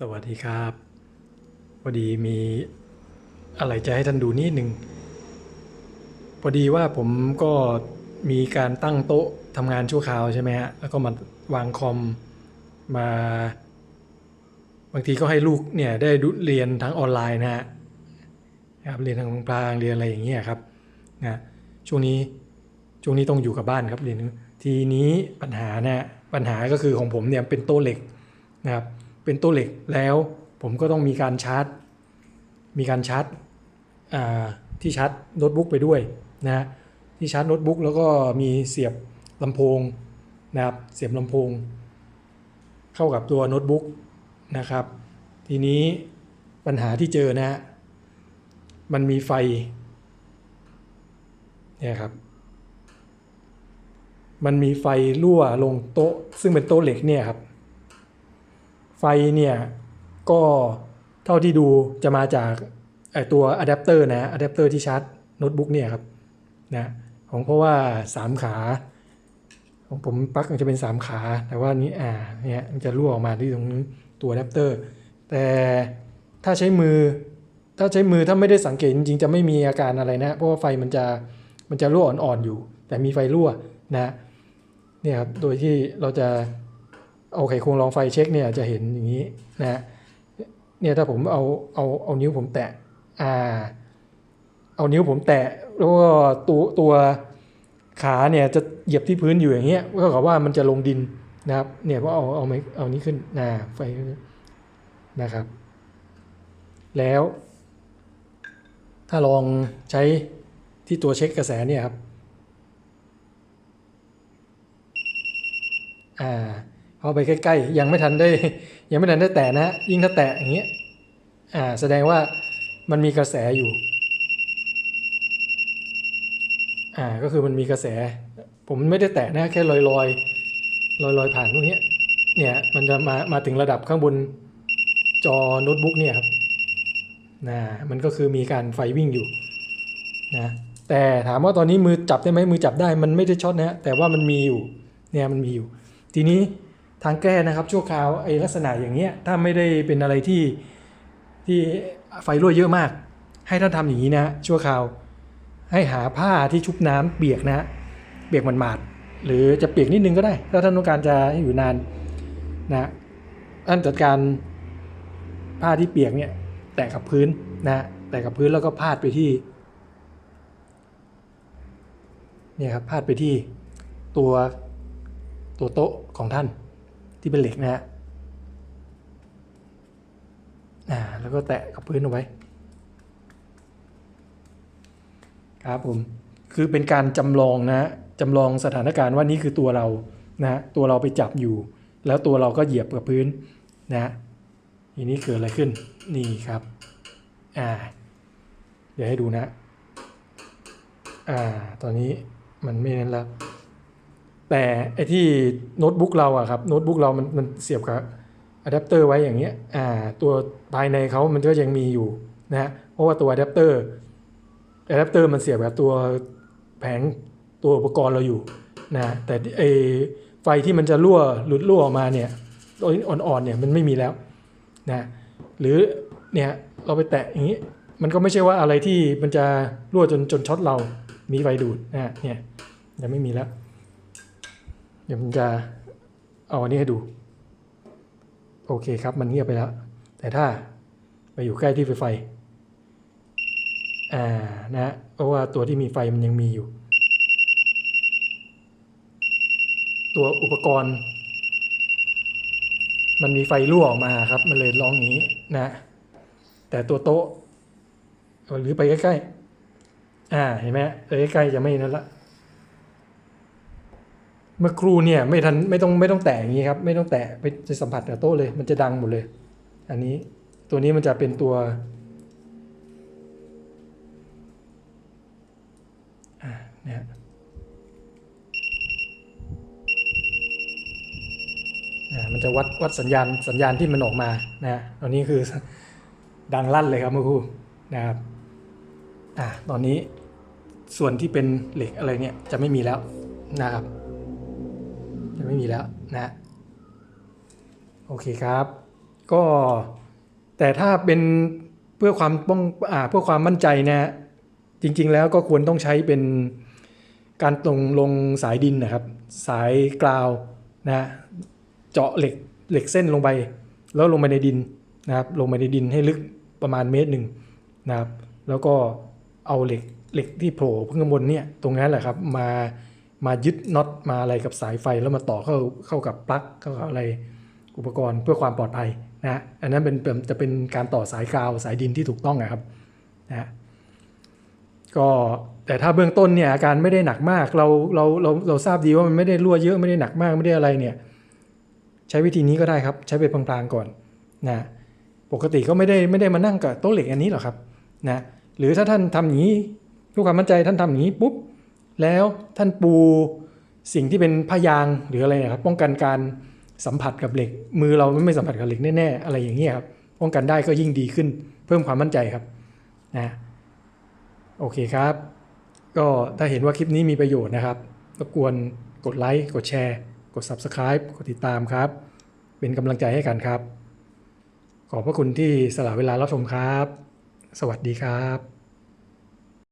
สวัสดีครับพอดีมีอะไรจะให้ท่านดูนิดหนึ่งพอดีว่าผมก็มีการตั้งโต๊ะทำงานชั่วคราวใช่ไหมฮะแล้วก็มาวางคอมมา บางทีก็ให้ลูกเนี่ยได้ดูเรียนทั้งออนไลน์นะฮะครับเรียนทางพลางเรียนอะไรอย่างเงี้ยครับนะช่วงนี้ช่วงนี้ต้องอยู่กับบ้านครับเรียนทีนี้ปัญหาเนี่ยปัญหาก็คือของผมเนี่ยเป็นโต๊ะเหล็กนะครับ เป็นตัวเหล็กแล้ว ผมก็ต้องมีการชาร์จ มีการชาร์จที่ชาร์จโน้ตบุ๊กไปด้วยนะฮะที่ชาร์จโน้ตบุ๊กแล้วก็มีเสียบลำโพงนะครับเสียบลำโพง เข้ากับตัวโน้ตบุ๊กนะครับ ทีนี้ปัญหาที่เจอนะฮะมันมีไฟเนี่ยครับ มันมีไฟรั่วลงโต๊ะ ซึ่งเป็นโต๊ะเหล็กเนี่ยครับ ไฟเนี่ยก็เท่าที่ดูจะมาจากตัวอะแดปเตอร์นะอะแดปเตอร์ที่ชาร์จโน้ตบุ๊กเนี่ยครับนะของเพราะว่า 3 ขาของผมปลั๊กมันจะเป็น 3 ขา แต่ว่านี้อ่าเนี่ยมันจะรั่วออกมาที่ตรงนี้ตัวอะแดปเตอร์ แต่ถ้าใช้มือ ถ้าใช้มือถ้าไม่ได้สังเกตจริงๆจะไม่มีอาการอะไรนะ เพราะว่าไฟมันจะมันจะรั่วอ่อนๆอยู่ แต่มีไฟรั่วนะเนี่ยครับโดยที่เราจะ เอาไขควงรองไฟเช็คเนี่ยจะเห็นอย่างนี้นะฮะเนี่ยถ้าผมเอาเอาเอานิ้วผมแตะอ่าเอานิ้วผมแตะแล้วก็ตัวตัวขาเนี่ยจะเหยียบที่พื้นอยู่อย่างเงี้ยก็กับว่ามันจะลงดินนะครับเนี่ยว่าเอาเอาไม้เอานี้ขึ้นนะไฟนะครับ แล้ว ถ้าลองใช้ที่ตัวเช็คกระแสเนี่ยครับอ่า เอาไปใกล้ๆ ยังไม่ทันได้ยังไม่ทันได้แตะนะ ยิ่งถ้าแตะอย่างเงี้ยอ่าแสดงว่ามันมีกระแสอยู่อ่าก็คือมันมีกระแส ผมไม่ได้แตะนะแค่ลอยลอยลอยลอยผ่านพวกนี้เนี่ยมันจะมามาถึงระดับข้างบนจอโน้ตบุ๊กเนี่ยครับนะมันก็คือมีการไฟวิ่งอยู่นะแต่ถามว่าตอนนี้มือจับได้ไหมมือจับได้มันไม่ได้ช็อตนะแต่ว่ามันมีอยู่เนี่ยมันมีอยู่ ทีนี้ ทางแก้นะครับชั่วคราวไอ้ลักษณะอย่างเงี้ยถ้าไม่ได้เป็นอะไรที่ที่ไฟรั่วเยอะมาก ให้ท่านทำอย่างนี้นะชั่วคราว ให้หาผ้าที่ชุบน้ำเปียกนะเปียกมันหมาดหรือจะเปียกนิดนึงก็ได้ ถ้าท่านต้องการจะให้อยู่นานนะท่านจัดการผ้าที่เปียกเนี่ยแตะกับพื้นนะแตะกับพื้นแล้วก็พาดไปที่เนี่ยครับพาดไปที่ตัวตัวโต๊ะของท่าน ที่เป็นเหล็กนะฮะอ่าแล้วก็แตะกับพื้นเอาไว้ ครับผม คือเป็นการจำลองนะจำลองสถานการณ์ว่านี่คือตัวเรานะตัวเราไปจับอยู่ แล้วตัวเราก็เหยียบกับพื้นนะทีนี้เกิดอะไรขึ้นนี่ครับอ่าเดี๋ยวให้ดูนะอ่าตอนนี้มันไม่นั้นแล้ว แต่ไอที่โน้ตบุ๊กเราอะครับโน้ตบุ๊กเรามันมันเสียบกับอะแดปเตอร์ไว้อย่างเงี้ยอ่าตัวภายในเขามันก็ยังมีอยู่นะฮะเพราะว่าตัวอะแดปเตอร์อะแดปเตอร์มันเสียบกับตัวแผงตัวอุปกรณ์เราอยู่นะแต่ไอไฟที่มันจะรั่วหลุดรั่วออกมาเนี่ยตัวอ่อนๆเนี่ยมันไม่มีแล้วนะหรือเนี่ยเราไปแตะอย่างนี้มันก็ไม่ใช่ว่าอะไรที่มันจะรั่วจนจนช็อตเรามีไฟดูดนะเนี่ยยังไม่มีแล้ว เดี๋ยวผมจะเอาอันนี้ให้ดู โอเคครับ มันเงียบไปแล้ว แต่ถ้าไปอยู่ใกล้ที่ไฟไฟอ่านะเพราะว่าตัวที่มีไฟมันยังมีอยู่ ตัวอุปกรณ์ มันมีไฟรั่วออกมาครับ มันเลยร้องอย่างนี้นะ แต่ตัวโต๊ะหรือไปใกล้ๆอ่าเห็นไหมไปใกล้ๆจะไม่นั่นละ เมื่อครูเนี่ยไม่ทันไม่ต้องไม่ต้องแตะอย่างนี้ครับ ไม่ต้องแตะไปจะสัมผัสกับโต๊ะเลย มันจะดังหมดเลย อันนี้ตัวนี้มันจะเป็นตัวอ่าเนี่ยอ่ามันจะวัดวัดสัญญาณสัญญาณที่มันออกมานะฮะตอนนี้คือดังลั่นเลยครับเมื่อครู่นะครับอ่าตอนนี้ส่วนที่เป็นเหล็กอะไรเนี่ยจะไม่มีแล้วนะครับ จะไม่มีแล้วนะโอเคครับ ก็แต่ถ้าเป็นเพื่อความป้องอ่าเพื่อความมั่นใจนะฮะจริง ๆ แล้วก็ควรต้องใช้เป็นการตรงลงสายดินนะครับ สายกราวนะเจาะเหล็กเหล็กเส้นลงไป แล้วลงไปในดินนะครับลงไปในดินให้ลึกประมาณเมตรหนึ่งนะครับ แล้วก็เอาเหล็กเหล็กที่โผล่ข้างบนเนี่ยตรงนั้นแหละครับมา มายึดน็อตมาอะไรกับสายไฟแล้วมาต่อเข้าเข้ากับปลั๊กเข้ากับอะไรอุปกรณ์เพื่อความปลอดภัยนะฮะอันนั้นเป็นจะเป็นการต่อสายกาวสายดินที่ถูกต้องนะครับนะฮะก็แต่ถ้าเบื้องต้นเนี่ยอาการไม่ได้หนักมากเราเราเราเราทราบดีว่ามันไม่ได้รั่วเยอะไม่ได้หนักมากไม่ได้อะไรเนี่ยใช้วิธีนี้ก็ได้ครับ ใช้ไปพลางๆก่อนนะปกติก็ไม่ได้ไม่ได้มานั่งกับโต๊ะเหล็กอันนี้หรอกครับนะหรือถ้าท่านทำอย่างนี้เพื่อความมั่นใจท่านทำอย่างนี้ปุ๊บ แล้วท่านปูสิ่งที่เป็นผ้ายางหรืออะไรนะครับป้องกันการสัมผัสกับเหล็ก มือเราไม่สัมผัสกับเหล็กแน่ๆอะไรอย่างเงี้ยครับป้องกันได้ก็ยิ่งดีขึ้น เพิ่มความมั่นใจครับนะโอเคครับ ก็ถ้าเห็นว่าคลิปนี้มีประโยชน์นะครับรบกวนกดไลค์กดแชร์ กด Subscribe กดติดตามครับ เป็นกำลังใจให้กันครับ ขอบพระคุณที่สละเวลารับชมครับ สวัสดีครับ